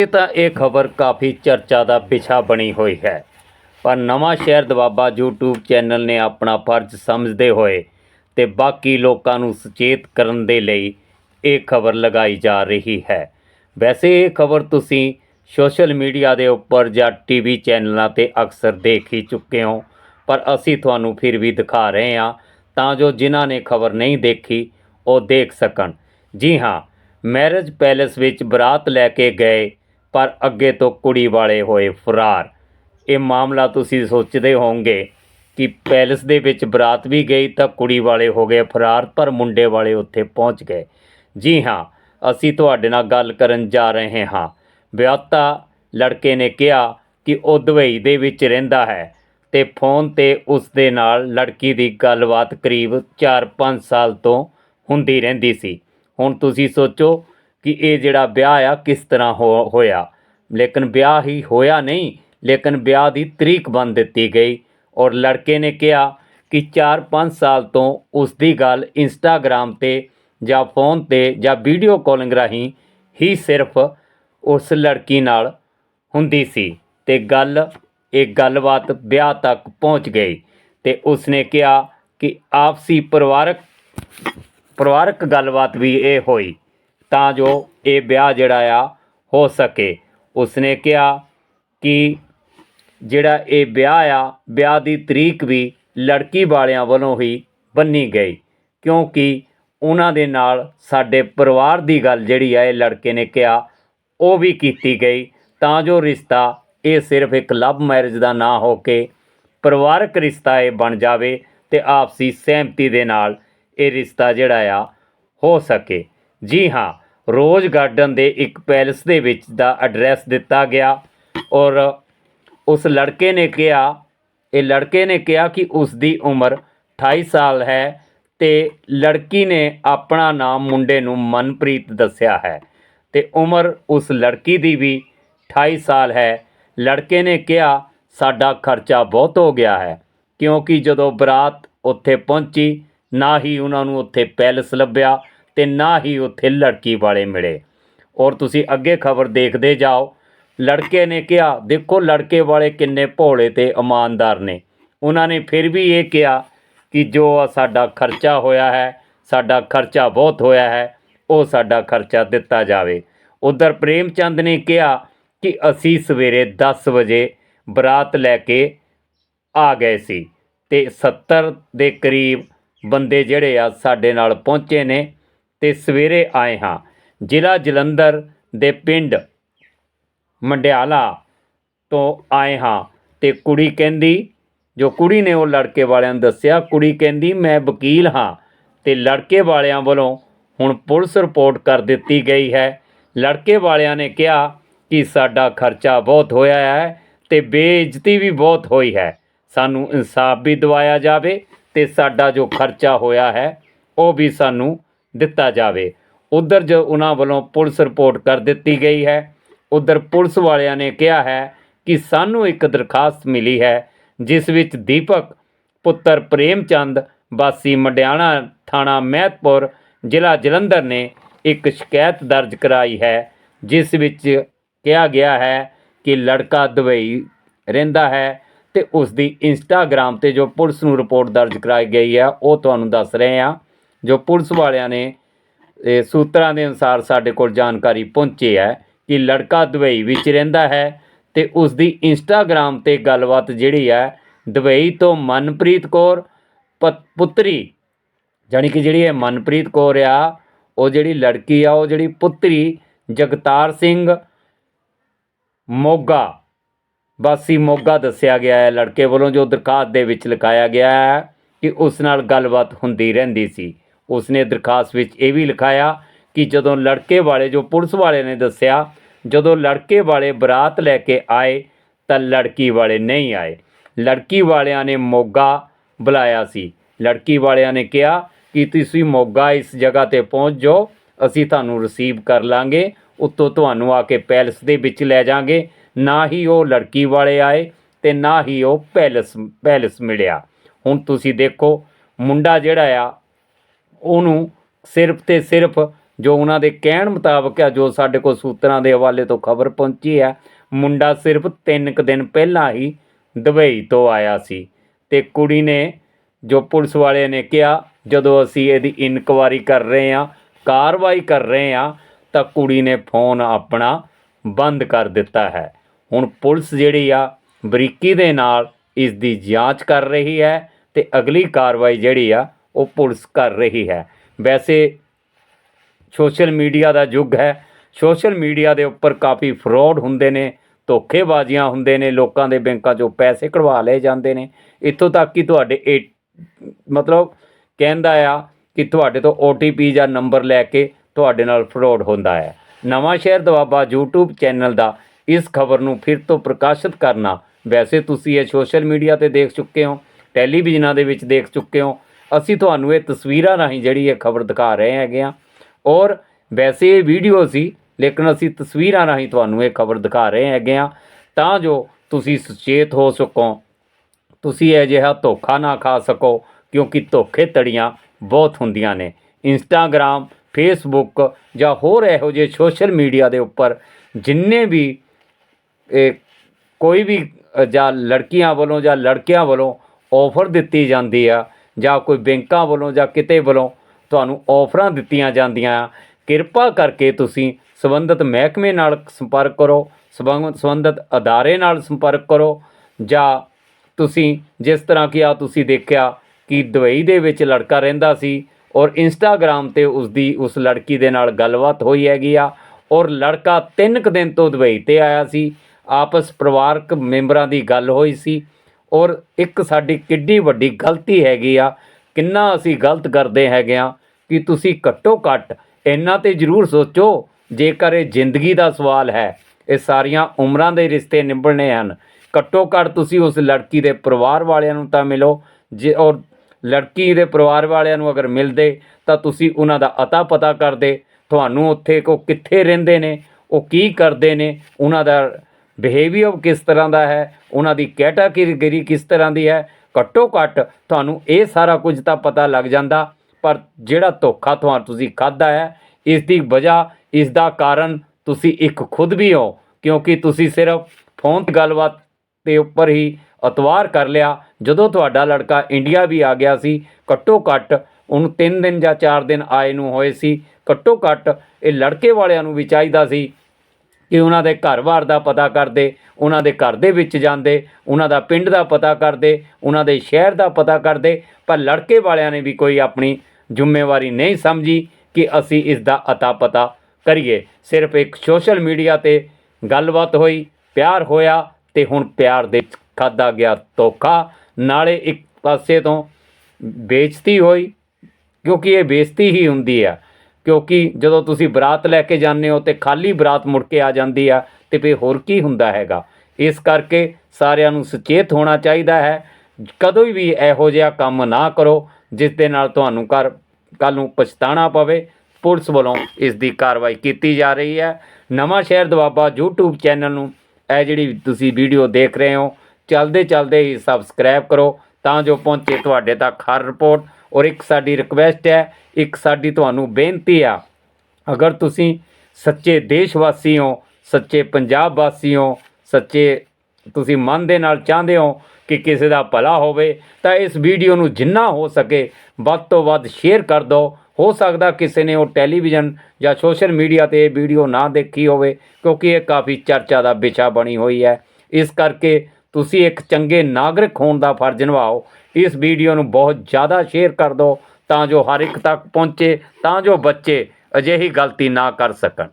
ਇਹ ਤਾਂ ਇਹ ਖਬਰ ਕਾਫੀ ਚਰਚਾ ਦਾ ਵਿਸ਼ਾ ਬਣੀ ਹੋਈ ਹੈ। ਪਰ ਨਵਾਂ ਸ਼ਹਿਰ ਦਵਾਬਾ YouTube ਚੈਨਲ ਨੇ ਆਪਣਾ ਫਰਜ਼ ਸਮਝਦੇ ਹੋਏ ਤੇ ਬਾਕੀ ਲੋਕਾਂ ਨੂੰ ਸੁਚੇਤ ਕਰਨ ਦੇ ਲਈ ਇਹ ਖਬਰ ਲਗਾਈ ਜਾ ਰਹੀ ਹੈ। ਵੈਸੇ ਇਹ ਖਬਰ ਤੁਸੀਂ ਸੋਸ਼ਲ ਮੀਡੀਆ ਦੇ ਉੱਪਰ ਜਾਂ ਟੀਵੀ ਚੈਨਲਾਂ ਤੇ ਅਕਸਰ ਦੇਖ ਹੀ ਚੁੱਕੇ ਹੋ, ਪਰ ਅਸੀਂ ਤੁਹਾਨੂੰ ਫਿਰ ਵੀ ਦਿਖਾ ਰਹੇ ਹਾਂ, ਤਾਂ ਜੋ ਜਿਨ੍ਹਾਂ ਨੇ ਖਬਰ ਨਹੀਂ ਦੇਖੀ, ਉਹ ਦੇਖ ਸਕਣ। ਜੀ ਹਾਂ, ਮੈਰਿਜ ਪੈਲੇਸ ਵਿੱਚ ਬਰਾਤ ਲੈ ਕੇ ਗਏ ਪਰ ਅੱਗੇ ਤੋਂ ਕੁੜੀ ਵਾਲੇ ਹੋਏ ਫਰਾਰ। ਇਹ ਮਾਮਲਾ ਤੁਸੀਂ ਸੋਚਦੇ ਹੋਵੋਗੇ ਕਿ ਪੈਲਸ ਦੇ ਵਿੱਚ ਬਰਾਤ ਵੀ ਗਈ ਤਾਂ ਕੁੜੀ ਵਾਲੇ ਹੋ ਗਏ ਫਰਾਰ, ਪਰ ਮੁੰਡੇ ਵਾਲੇ ਉੱਥੇ ਪਹੁੰਚ ਗਏ। ਜੀ ਹਾਂ, ਅਸੀਂ ਤੁਹਾਡੇ ਨਾਲ ਗੱਲ ਕਰਨ ਜਾ ਰਹੇ ਹਾਂ। ਵਿਆਹਤਾ ਲੜਕੇ ਨੇ ਕਿਹਾ ਕਿ ਉਹ ਦੁਬਈ ਦੇ ਵਿੱਚ ਰਹਿੰਦਾ ਹੈ ਤੇ ਫੋਨ ਤੇ ਉਸ ਦੇ ਨਾਲ ਲੜਕੀ ਦੀ ਗੱਲਬਾਤ ਕਰੀਬ 4-5 ਸਾਲ ਤੋਂ ਹੁੰਦੀ ਰਹਿੰਦੀ ਸੀ। ਹੁਣ ਤੁਸੀਂ ਸੋਚੋ ਕਿ ਇਹ ਜਿਹੜਾ ਵਿਆਹ ਆ, ਕਿਸ ਤਰ੍ਹਾਂ ਹੋ- ਹੋਇਆ। ਲੇਕਿਨ ਵਿਆਹ ਹੀ ਹੋਇਆ ਨਹੀਂ, ਲੇਕਿਨ ਵਿਆਹ ਦੀ ਤਰੀਕ ਬਣ ਦਿੱਤੀ ਗਈ ਔਰ ਲੜਕੇ ਨੇ ਕਿਹਾ ਕਿ 4-5 ਸਾਲ ਤੋਂ ਉਸ ਦੀ ਗੱਲ ਇੰਸਟਾਗ੍ਰam ਤੇ ਜਾਂ ਫੋਨ ਤੇ ਜਾਂ ਵੀਡੀਓ ਕਾਲਿੰਗ ਰਾਹੀਂ ਹੀ ਸਿਰਫ ਉਸ ਲੜਕੀ ਨਾਲ ਹੁੰਦੀ ਸੀ ਤੇ ਗੱਲ, ਇਹ ਗੱਲਬਾਤ ਵਿਆਹ ਤੱਕ ਪਹੁੰਚ ਗਈ ਤੇ ਉਸਨੇ ਕਿਹਾ ਕਿ ਆਪਸੀ ਪਰਿਵਾਰਕ ਪਰਿਵਾਰਕ ਗੱਲਬਾਤ ਵੀ ਇਹ ਹੋਈ। ਤਾਂ ਜੋ ਇਹ ਵਿਆਹ ਜਿਹੜਾ ਆ ਹੋ ਸਕੇ। ਉਸਨੇ ਕਿਹਾ ਕਿ ਜਿਹੜਾ ਇਹ ਵਿਆਹ ਆ, ਵਿਆਹ ਦੀ ਤਰੀਕ ਵੀ ਲੜਕੀ ਵਾਲਿਆਂ ਵੱਲੋਂ ਹੀ ਬੰਨੀ ਗਈ, ਕਿਉਂਕਿ ਉਹਨਾਂ ਦੇ ਨਾਲ ਸਾਡੇ ਪਰਿਵਾਰ ਦੀ ਗੱਲ ਜਿਹੜੀ ਆ, ਇਹ ਲੜਕੇ ਨੇ ਕਿਹਾ, ਉਹ ਵੀ ਕੀਤੀ ਗਈ। ਤਾਂ ਜੋ ਰਿਸ਼ਤਾ ਇਹ ਸਿਰਫ ਇੱਕ ਲਵ ਮੈਰਿਜ ਦਾ ਨਾ ਹੋ ਕੇ ਪਰਿਵਾਰਕ ਰਿਸ਼ਤਾ ਇਹ ਬਣ ਜਾਵੇ ਤੇ ਆਪਸੀ ਸਹਿਮਤੀ ਦੇ ਨਾਲ ਇਹ ਰਿਸ਼ਤਾ ਜਿਹੜਾ ਆ, ਹੋ ਸਕੇ। ਜੀ ਹਾਂ, ਰੋਜ਼ ਗਾਰਡਨ ਦੇ ਇੱਕ ਪੈਲਸ ਦੇ ਵਿੱਚ ਦਾ ਐਡਰੈਸ ਦਿੱਤਾ ਗਿਆ ਔਰ ਉਸ ਲੜਕੇ ਨੇ ਕਿਹਾ, ਇਹ ਲੜਕੇ ਨੇ ਕਿਹਾ ਕਿ ਉਸ ਦੀ ਉਮਰ 28 ਸਾਲ ਹੈ ਤੇ ਲੜਕੀ ਨੇ ਆਪਣਾ ਨਾਮ ਮੁੰਡੇ ਨੂੰ ਮਨਪ੍ਰੀਤ ਦੱਸਿਆ ਹੈ ਤੇ ਉਮਰ ਉਸ ਲੜਕੀ ਦੀ ਵੀ 28 ਸਾਲ ਹੈ। ਲੜਕੇ ਨੇ ਕਿਹਾ, ਸਾਡਾ ਖਰਚਾ ਬਹੁਤ ਹੋ ਗਿਆ ਹੈ, ਕਿਉਂਕਿ ਜਦੋਂ ਬਰਾਤ ਉੱਥੇ ਪਹੁੰਚੀ, ਨਾ ਹੀ ਉਹਨਾਂ ਨੂੰ ਉੱਥੇ ਪੈਲਸ ਲੱਭਿਆ ਤੇ ਨਾ ਹੀ ਉੱਥੇ ਲੜਕੀ ਵਾਲੇ ਮਿਲੇ। ਔਰ ਤੁਸੀਂ ਅੱਗੇ ਖਬਰ ਦੇਖਦੇ ਜਾਓ। ਲੜਕੇ ਨੇ ਕਿਹਾ, ਦੇਖੋ ਲੜਕੇ ਵਾਲੇ ਕਿੰਨੇ ਭੋਲੇ ਤੇ ਇਮਾਨਦਾਰ ਨੇ। ਉਹਨਾਂ ਨੇ ਫਿਰ ਵੀ ਇਹ ਕਿਹਾ ਕਿ ਜੋ ਸਾਡਾ ਖਰਚਾ ਹੋਇਆ ਹੈ, ਸਾਡਾ ਖਰਚਾ ਬਹੁਤ ਹੋਇਆ ਹੈ, ਉਹ ਸਾਡਾ ਖਰਚਾ ਦਿੱਤਾ ਜਾਵੇ। ਉਧਰ ਪ੍ਰੇਮ ਚੰਦ ਨੇ ਕਿਹਾ ਕਿ ਅਸੀਂ ਸਵੇਰੇ 10 ਵਜੇ ਬਰਾਤ ਲੈ ਕੇ ਆ ਗਏ ਸੀ ਤੇ 70 ਦੇ ਕਰੀਬ ਬੰਦੇ ਜਿਹੜੇ ਆ ਸਾਡੇ ਨਾਲ ਪਹੁੰਚੇ ਨੇ। ਤੇ ਸਵੇਰੇ ਆਏ ਹਾਂ। ਜ਼ਿਲ੍ਹਾ ਜਲੰਧਰ ਦੇ ਪਿੰਡ ਮੰਡਿਆਲਾ ਤੋਂ ਆਏ ਹਾਂ ਤੇ ਕੁੜੀ ਕਹਿੰਦੀ, ਜੋ ਕੁੜੀ ਨੇ ਉਹ ਲੜਕੇ ਵਾਲਿਆਂ ਨੂੰ ਦੱਸਿਆ, ਕੁੜੀ ਕਹਿੰਦੀ, ਮੈਂ ਵਕੀਲ ਹਾਂ ਤੇ ਲੜਕੇ ਵਾਲਿਆਂ ਵੱਲੋਂ ਹੁਣ ਪੁਲਿਸ ਰਿਪੋਰਟ ਕਰ ਦਿੱਤੀ ਗਈ ਹੈ। ਲੜਕੇ ਵਾਲਿਆਂ ਨੇ ਕਿਹਾ ਕਿ ਸਾਡਾ ਖਰਚਾ ਬਹੁਤ ਹੋਇਆ ਹੈ ਤੇ ਬੇਇੱਜ਼ਤੀ ਵੀ ਬਹੁਤ ਹੋਈ ਹੈ। ਸਾਨੂੰ ਇਨਸਾਫ ਵੀ ਦਿਵਾਇਆ ਜਾਵੇ ਤੇ ਸਾਡਾ ਜੋ ਖਰਚਾ ਹੋਇਆ ਹੈ, ਉਹ ਵੀ ਸਾਨੂੰ ਦਿੱਤਾ ਜਾਵੇ। ਉਧਰ ਜੋ ਉਹਨਾਂ ਵੱਲੋਂ ਪੁਲਿਸ ਰਿਪੋਰਟ ਕਰ ਦਿੱਤੀ ਗਈ ਹੈ, ਉਧਰ ਪੁਲਿਸ ਵਾਲਿਆਂ ਨੇ ਕਿਹਾ ਹੈ ਕਿ ਸਾਨੂੰ ਇੱਕ ਦਰਖਾਸਤ ਮਿਲੀ ਹੈ, ਜਿਸ ਵਿੱਚ ਦੀਪਕ, ਪੁੱਤਰ ਪ੍ਰੇਮ ਚੰਦ ਵਾਸੀ ਮੰਡਿਆਣਾ ਥਾਣਾ ਮਹਿਤਪੁਰ, ਜ਼ਿਲ੍ਹਾ ਜਲੰਧਰ ਨੇ ਇੱਕ ਸ਼ਿਕਾਇਤ ਦਰਜ ਕਰਾਈ ਹੈ, ਜਿਸ ਵਿੱਚ ਕਿਹਾ ਗਿਆ ਹੈ ਕਿ ਲੜਕਾ ਦੁਬਈ ਰਹਿੰਦਾ ਹੈ ਤੇ ਉਸ ਦੀ ਇੰਸਟਾਗ੍ਰam ਤੇ ਜੋ ਪੁਲਿਸ ਨੂੰ ਰਿਪੋਰਟ ਦਰਜ ਕਰਾਈ ਗਈ ਹੈ, ਉਹ ਤੁਹਾਨੂੰ ਦੱਸ ਰਹੇ ਹਾਂ। ਜੋ ਪੁਲਿਸ ਵਾਲਿਆਂ ਨੇ ਸੂਤਰਾਂ ਦੇ ਅਨੁਸਾਰ ਸਾਡੇ ਕੋਲ ਜਾਣਕਾਰੀ ਪਹੁੰਚੀ ਹੈ ਕਿ ਲੜਕਾ ਦੁਬਈ ਵਿੱਚ ਰਹਿੰਦਾ ਹੈ ਤੇ ਉਸ ਦੀ ਇੰਸਟਾਗ੍ਰam ਤੇ ਗੱਲਬਾਤ ਜਿਹੜੀ ਹੈ, ਦੁਬਈ ਤੋਂ ਮਨਪ੍ਰੀਤ ਕੌਰ ਪ- ਪੁੱਤਰੀ, ਜਾਣੀ ਕਿ ਜਿਹੜੀ ਇਹ ਮਨਪ੍ਰੀਤ ਕੌਰ ਆ, ਉਹ ਜਿਹੜੀ ਲੜਕੀ ਆ, ਉਹ ਜਿਹੜੀ ਪੁੱਤਰੀ ਜਗਤਾਰ ਸਿੰਘ ਮੋਗਾ, ਵਾਸੀ ਮੋਗਾ ਦੱਸਿਆ ਗਿਆ ਹੈ, ਲੜਕੇ ਵੱਲੋਂ ਜੋ ਦਰਖਾਸਤ ਦੇ ਵਿੱਚ ਲਿਖਾਇਆ ਗਿਆ ਹੈ ਕਿ ਉਸ ਨਾਲ ਗੱਲਬਾਤ ਹੁੰਦੀ ਰਹਿੰਦੀ ਸੀ। ਉਸਨੇ ਦਰਖਾਸਤ ਵਿੱਚ ਇਹ ਵੀ ਲਿਖਾਇਆ ਕਿ ਜਦੋਂ ਲੜਕੇ ਵਾਲੇ, ਜੋ ਪੁਲਿਸ ਵਾਲੇ ਨੇ ਦੱਸਿਆ, ਜਦੋਂ ਲੜਕੇ ਵਾਲੇ ਬਰਾਤ ਲੈ ਕੇ ਆਏ, ਤਾਂ ਲੜਕੀ ਵਾਲੇ ਨਹੀਂ ਆਏ। ਲੜਕੀ ਵਾਲਿਆਂ ਨੇ ਮੋਗਾ ਬੁਲਾਇਆ ਸੀ। ਲੜਕੀ ਵਾਲਿਆਂ ਨੇ ਕਿਹਾ ਕਿ ਤੁਸੀਂ ਮੋਗਾ ਇਸ ਜਗ੍ਹਾ ਤੇ ਪਹੁੰਚ ਜਾਓ, ਅਸੀਂ ਤੁਹਾਨੂੰ ਰਿਸੀਵ ਕਰ ਲਾਂਗੇ, ਉੱਤੋਂ ਤੁਹਾਨੂੰ ਆ ਕੇ ਪੈਲਸ ਦੇ ਵਿੱਚ ਲੈ ਜਾਾਂਗੇ ਨਾ ਹੀ ਉਹ ਲੜਕੀ ਵਾਲੇ ਆਏ ਤੇ ਨਾ ਹੀ ਉਹ ਪੈਲਸ ਪੈਲਸ ਮਿਲਿਆ। ਹੁਣ ਤੁਸੀਂ ਦੇਖੋ, ਮੁੰਡਾ ਜਿਹੜਾ ਆ ਉਹਨੂੰ ਸਿਰਫ ਤੇ ਸਿਰਫ ਜੋ ਉਹਨਾਂ ਦੇ ਕਹਿਣ ਮੁਤਾਬਕ ਆ, ਜੋ ਸਾਡੇ ਕੋਲ ਸੂਤਰਾਂ ਦੇ ਹਵਾਲੇ ਤੋਂ ਖਬਰ ਪਹੁੰਚੀ ਹੈ ਮੁੰਡਾ ਸਿਰਫ 3 ਕੁ ਦਿਨ ਪਹਿਲਾਂ ਹੀ ਦੁਬਈ ਤੋਂ ਆਇਆ ਸੀ ਤੇ ਕੁੜੀ ਨੇ ਜੋ ਪੁਲਿਸ ਵਾਲਿਆਂ ਨੇ ਕਿਹਾ, ਜਦੋਂ ਅਸੀਂ ਇਹਦੀ ਇਨਕੁਆਰੀ ਕਰ ਰਹੇ ਹਾਂ, ਕਾਰਵਾਈ ਕਰ ਰਹੇ ਹਾਂ, ਤਾਂ ਕੁੜੀ ਨੇ ਫੋਨ ਆਪਣਾ ਬੰਦ ਕਰ ਦਿੱਤਾ ਹੈ। ਹੁਣ ਪੁਲਿਸ ਜਿਹੜੀ ਆ, ਬਰੀਕੀ ਦੇ ਨਾਲ ਇਸ ਦੀ ਜਾਂਚ ਕਰ ਰਹੀ ਹੈ ਤੇ ਅਗਲੀ ਕਾਰਵਾਈ ਜਿਹੜੀ ਆ ਉਹ ਪੁਲਿਸ ਕਰ ਰਹੀ ਹੈ। ਵੈਸੇ ਸੋਸ਼ਲ ਮੀਡੀਆ ਦਾ ਯੁੱਗ ਹੈ। ਸੋਸ਼ਲ ਮੀਡੀਆ ਦੇ ਉੱਪਰ ਕਾਫੀ ਫਰਾਡ ਹੁੰਦੇ ਨੇ, ਧੋਖੇਬਾਜ਼ੀਆਂ ਹੁੰਦੇ ਨੇ, ਲੋਕਾਂ ਦੇ ਬੈਂਕਾਂ 'ਚੋਂ ਪੈਸੇ ਕਢਵਾ ਲਏ ਜਾਂਦੇ ਨੇ। ਇੱਥੋਂ ਤੱਕ ਕਿ ਤੁਹਾਡੇ ਇਹ ਮਤਲਬ ਕਹਿੰਦਾ ਆ ਕਿ ਤੁਹਾਡੇ ਤੋਂ OTP ਜਾਂ ਨੰਬਰ ਲੈ ਕੇ ਤੁਹਾਡੇ ਨਾਲ ਫਰਾਡ ਹੁੰਦਾ ਹੈ। ਨਵਾਂ ਸ਼ਹਿਰ ਦਵਾਬਾ YouTube ਚੈਨਲ ਦਾ ਇਸ ਖਬਰ ਨੂੰ ਫਿਰ ਤੋਂ ਪ੍ਰਕਾਸ਼ਿਤ ਕਰਨਾ। ਵੈਸੇ ਤੁਸੀਂ ਇਹ ਸੋਸ਼ਲ ਮੀਡੀਆ ਤੇ ਦੇਖ ਚੁੱਕੇ ਹੋ, ਟੈਲੀਵਿਜ਼ਨਾਂ ਦੇ ਵਿੱਚ ਦੇਖ ਚੁੱਕੇ ਹੋ ਅਸੀਂ ਤੁਹਾਨੂੰ ਇਹ ਤਸਵੀਰਾਂ ਰਾਹੀਂ ਜਿਹੜੀ ਇਹ ਖਬਰ ਦਿਖਾ ਰਹੇ ਹੈਗੇ ਆ ਔਰ ਵੈਸੇ ਇਹ ਵੀਡੀਓ ਸੀ, ਲੇਕਿਨ ਅਸੀਂ ਤਸਵੀਰਾਂ ਰਾਹੀਂ ਤੁਹਾਨੂੰ ਇਹ ਖਬਰ ਦਿਖਾ ਰਹੇ ਹੈਗੇ ਆ ਤਾਂ ਜੋ ਤੁਸੀਂ ਸੁਚੇਤ ਹੋ ਸਕੋ, ਤੁਸੀਂ ਇਹ ਜਿਹਾ ਧੋਖਾ ਨਾ ਖਾ ਸਕੋ, ਕਿਉਂਕਿ ਧੋਖੇ ਤੜੀਆਂ ਬਹੁਤ ਹੁੰਦੀਆਂ ਨੇ। ਇੰਸਟਾਗ੍ਰਾਮ, ਫੇਸਬੁੱਕ ਜਾਂ ਹੋਰ ਇਹੋ ਜਿਹੇ ਸੋਸ਼ਲ ਮੀਡੀਆ ਦੇ ਉੱਪਰ ਜਿੰਨੇ ਵੀ ਇਹ ਕੋਈ ਵੀ ਜਾਂ ਲੜਕੀਆਂ ਵੱਲੋਂ ਜਾਂ ਲੜਕਿਆਂ ਵੱਲੋਂ ਆਫਰ ਦਿੱਤੀ ਜਾਂਦੀ ਆ ਜਾਂ ਕੋਈ ਬੈਂਕਾਂ ਵੱਲੋਂ ਜਾਂ ਕਿਤੇ ਵੱਲੋਂ ਤੁਹਾਨੂੰ ਆਫਰਾਂ ਦਿੱਤੀਆਂ ਜਾਂਦੀਆਂ ਆ। ਕਿਰਪਾ ਕਰਕੇ ਤੁਸੀਂ ਸੰਬੰਧਿਤ ਮਹਿਕਮੇ ਨਾਲ ਸੰਪਰਕ ਕਰੋ ਸੰਬੰਧ- ਸੰਬੰਧਿਤ ਅਦਾਰੇ ਨਾਲ ਸੰਪਰਕ ਕਰੋ, ਜਾਂ ਤੁਸੀਂ ਜਿਸ ਤਰ੍ਹਾਂ ਕਿ ਆ ਤੁਸੀਂ ਦੇਖਿਆ ਕਿ ਦੁਬਈ ਦੇ ਵਿੱਚ ਲੜਕਾ ਰਹਿੰਦਾ ਸੀ ਔਰ ਇੰਸਟਾਗ੍ਰam ਤੇ ਉਸ ਦੀ ਉਸ ਲੜਕੀ ਦੇ ਨਾਲ ਗੱਲਬਾਤ ਹੋਈ ਹੈਗੀ ਆ ਔਰ ਲੜਕਾ ਤਿੰਨ ਕੁ ਦਿਨ ਤੋਂ ਦੁਬਈ ਤੇ ਆਇਆ ਸੀ। ਆਪਸ ਪਰਿਵਾਰਕ ਮੈਂਬਰਾਂ ਦੀ ਗੱਲ ਹੋਈ ਸੀ। ਔਰ ਇੱਕ ਸਾਡੀ ਕਿੱਡੀ ਵੱਡੀ ਗਲਤੀ ਹੈਗੀ ਆ। ਕਿੰਨਾ ਅਸੀਂ ਗਲਤ ਕਰਦੇ ਹੈਗੇ ਆ ਕਿ ਤੁਸੀਂ ਘੱਟੋ ਘੱਟ ਇੰਨਾ ਤੇ ਜ਼ਰੂਰ ਸੋਚੋ, ਜੇਕਰ ਇਹ ਜ਼ਿੰਦਗੀ ਦਾ ਸਵਾਲ ਹੈ, ਇਹ ਸਾਰੀਆਂ ਉਮਰਾਂ ਦੇ ਰਿਸ਼ਤੇ ਨਿਭਣੇ ਹਨ। ਘੱਟੋ ਘੱਟ ਤੁਸੀਂ ਉਸ ਲੜਕੀ ਦੇ ਪਰਿਵਾਰ ਵਾਲਿਆਂ ਨੂੰ ਤਾਂ ਮਿਲੋ, ਜੇ ਔਰ ਲੜਕੀ ਦੇ ਪਰਿਵਾਰ ਵਾਲਿਆਂ ਨੂੰ ਅਗਰ ਮਿਲਦੇ, ਤਾਂ ਤੁਸੀਂ ਉਹਨਾਂ ਦਾ ਅਤਾ ਪਤਾ ਕਰਦੇ, ਤੁਹਾਨੂੰ ਉੱਥੇ ਕੋ ਕਿੱਥੇ ਰਹਿੰਦੇ ਨੇ, ਉਹ ਕੀ ਕਰਦੇ ਨੇ, ਉਹਨਾਂ ਦਾ ਬਿਹੇਵੀਅਰ ਕਿਸ ਤਰ੍ਹਾਂ ਦਾ ਹੈ, ਉਹਨਾਂ ਦੀ ਕੈਟਾਗਰੀ ਕਿਸ ਤਰ੍ਹਾਂ ਦੀ ਹੈ, ਘੱਟੋ ਘੱਟ ਤੁਹਾਨੂੰ ਇਹ ਸਾਰਾ ਕੁਝ ਤਾਂ ਪਤਾ ਲੱਗ ਜਾਂਦਾ, ਪਰ ਜਿਹੜਾ ਧੋਖਾ ਤੁਹਾਨੂੰ ਤੁਸੀਂ ਖਾਦਾ ਹੈ, ਇਸ ਦੀ ਵਜ੍ਹਾ, ਇਸ ਦਾ ਕਾਰਨ ਤੁਸੀਂ ਇੱਕ ਖੁਦ ਵੀ ਹੋ, ਕਿਉਂਕਿ ਤੁਸੀਂ ਸਿਰਫ ਫੋਨ ਤੇ ਗੱਲਬਾਤ ਦੇ ਉੱਪਰ ਹੀ ਅਤਵਾਰ ਕਰ ਲਿਆ। ਜਦੋਂ ਤੁਹਾਡਾ ਲੜਕਾ ਇੰਡੀਆ ਵੀ ਆ ਗਿਆ ਸੀ, ਘੱਟੋ ਘੱਟ ਉਹਨੂੰ 3 ਦਿਨ ਜਾਂ 4 ਦਿਨ ਆਏ ਨੂੰ ਹੋਏ ਸੀ, ਘੱਟੋ ਘੱਟ ਇਹ ਲੜਕੇ ਵਾਲਿਆਂ ਨੂੰ ਵੀ ਚਾਹੀਦਾ ਸੀ ਕਿ ਉਹਨਾਂ ਦੇ ਘਰ-ਬਾਰ ਦਾ ਪਤਾ ਕਰਦੇ, ਉਹਨਾਂ ਦੇ ਘਰ ਦੇ ਵਿੱਚ ਜਾਂਦੇ, ਉਹਨਾਂ ਦਾ ਪਿੰਡ ਦਾ ਪਤਾ ਕਰਦੇ, ਉਹਨਾਂ ਦੇ ਸ਼ਹਿਰ ਦਾ ਪਤਾ ਕਰਦੇ, ਪਰ ਲੜਕੇ ਵਾਲਿਆਂ ਨੇ ਵੀ ਕੋਈ ਆਪਣੀ ਜ਼ਿੰਮੇਵਾਰੀ ਨਹੀਂ ਸਮਝੀ ਕਿ ਅਸੀਂ ਇਸ ਦਾ ਅਤਾ ਪਤਾ ਕਰੀਏ। ਸਿਰਫ ਇੱਕ ਸੋਸ਼ਲ ਮੀਡੀਆ ਤੇ ਗੱਲਬਾਤ ਹੋਈ, ਪਿਆਰ ਹੋਇਆ ਤੇ ਹੁਣ ਪਿਆਰ ਦੇ ਖਾਦਾ ਗਿਆ ਧੋਖਾ। ਨਾਲੇ ਇੱਕ ਪਾਸੇ ਤੋਂ ਬੇਇੱਜ਼ਤੀ ਹੋਈ, ਕਿਉਂਕਿ ਇਹ ਬੇਇੱਜ਼ਤੀ ਹੀ ਹੁੰਦੀ ਆ। ਕਿਉਂਕਿ ਜਦੋਂ ਤੁਸੀਂ ਬਰਾਤ ਲੈ ਕੇ ਜਾਂਦੇ ਹੋ ਤੇ ਖਾਲੀ ਬਰਾਤ ਮੁੜ ਕੇ ਆ ਜਾਂਦੀ ਆ, ਤੇ ਫੇ ਹੋਰ ਕੀ ਹੁੰਦਾ ਹੈਗਾ? ਇਸ ਕਰਕੇ ਸਾਰਿਆਂ ਨੂੰ ਸੁਚੇਤ ਹੋਣਾ ਚਾਹੀਦਾ ਹੈ। ਕਦੋਂ ਵੀ ਇਹੋ ਜਿਹਾ ਕੰਮ ਨਾ ਕਰੋ, ਜਿਸ ਦੇ ਨਾਲ ਤੁਹਾਨੂੰ ਘਰ ਕੱਲ ਨੂੰ ਪਛਤਾਣਾ ਪਵੇ। ਪੁਲਿਸ ਵੱਲੋਂ ਇਸ ਦੀ ਕਾਰਵਾਈ ਕੀਤੀ ਜਾ ਰਹੀ ਹੈ। ਨਵਾਂ ਸ਼ਹਿਰ ਦਵਾਬਾ YouTube ਚੈਨਲ ਨੂੰ ਇਹ ਜਿਹੜੀ ਤੁਸੀਂ ਵੀਡੀਓ ਦੇਖ ਰਹੇ ਹੋ ਚਲਦੇ ਚਲਦੇ ਹੀ ਸਬਸਕ੍ਰਾਈਬ ਕਰੋ। ਤਾਂ ਜੋ ਪਹੁੰਚੇ ਤੁਹਾਡੇ ਤੱਕ ਹਰ ਰਿਪੋਰਟ। ਔਰ ਇੱਕ ਸਾਡੀ ਰਿਕਵੈਸਟ ਹੈ, ਇੱਕ ਸਾਡੀ ਤੁਹਾਨੂੰ ਬੇਨਤੀ ਆ। ਅਗਰ ਤੁਸੀਂ ਸੱਚੇ ਦੇਸ਼ ਵਾਸੀ ਹੋ, ਸੱਚੇ ਪੰਜਾਬ ਵਾਸੀ ਹੋ, ਸੱਚੇ ਤੁਸੀਂ ਮਨ ਦੇ ਨਾਲ ਚਾਹੁੰਦੇ ਹੋ ਕਿ ਕਿਸੇ ਦਾ ਭਲਾ ਹੋਵੇ, ਤਾਂ ਇਸ ਵੀਡੀਓ ਨੂੰ ਜਿੰਨਾ ਹੋ ਸਕੇ ਵੱਧ ਤੋਂ ਵੱਧ ਸ਼ੇਅਰ ਕਰ ਦਿਓ। ਹੋ ਸਕਦਾ ਕਿਸੇ ਨੇ ਉਹ ਟੈਲੀਵਿਜ਼ਨ ਜਾਂ ਸੋਸ਼ਲ ਮੀਡੀਆ ਤੇ ਇਹ ਵੀਡੀਓ ਨਾ ਦੇਖੀ ਹੋਵੇ, ਕਿਉਂਕਿ ਇਹ ਕਾਫੀ ਚਰਚਾ ਦਾ ਵਿਸ਼ਾ ਬਣੀ ਹੋਈ ਹੈ। ਇਸ ਕਰਕੇ ਤੁਸੀਂ ਇੱਕ ਚੰਗੇ ਨਾਗਰਿਕ ਹੋਣ ਦਾ ਫਰਜ਼ ਨਿਭਾਓ। ਇਸ ਵੀਡੀਓ ਨੂੰ ਬਹੁਤ ਜ਼ਿਆਦਾ ਸ਼ੇਅਰ ਕਰ ਦਿਓ ਤਾਂ ਜੋ ਹਰ ਇੱਕ ਤੱਕ ਪਹੁੰਚੇ, ਤਾਂ ਜੋ ਬੱਚੇ ਅਜਿਹੀ ਗਲਤੀ ਨਾ ਕਰ ਸਕਣ।